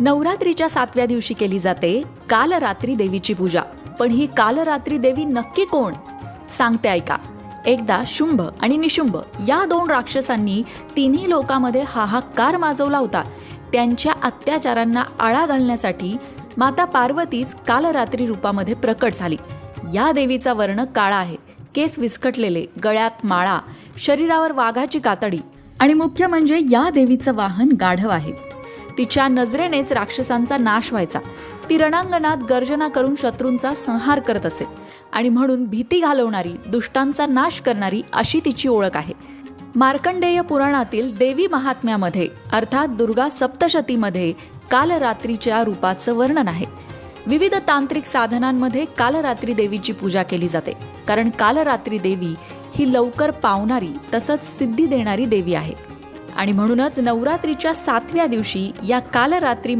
नवरात्रीच्या सातव्या दिवशी केली जाते कालरात्री देवीची पूजा. पण ही कालरात्री देवी नक्की कोण? सांगते ऐका. एकदा शुंभ आणि निशुंभ या दोन राक्षसांनी तिन्ही लोकांमध्ये हाहाकार माजवला होता. त्यांच्या अत्याचारांना आळा घालण्यासाठी माता पार्वतीच कालरात्री रूपामध्ये प्रकट झाली. या देवीचा वर्ण काळा आहे. केस विस्कटलेले गळ्यात माळा शरीरावर वाघाची कातडी. आणि मुख्य म्हणजे या देवीचं वाहन गाढव आहे. तिच्या नजरेनेच राक्षसांचा नाश व्हायचा. ती रणांगणात गर्जना करून शत्रूंचा संहार करत असे. आणि म्हणून भीती घालवणारी दुष्टांचा नाश करणारी अशी तिची ओळख आहे. मार्कंडेय पुराणातील देवी महात्म्यामध्ये अर्थात दुर्गा सप्तशतीमध्ये कालरात्रीच्या रूपाचं वर्णन आहे. विविध तांत्रिक साधनांमध्ये कालरात्री देवीची पूजा केली जाते. कारण कालरात्री देवी ही लवकर पावणारी तसंच सिद्धी देणारी देवी आहे. आणि म्हणूनच नवरात्रीच्या सातव्या दिवशी या कालरात्री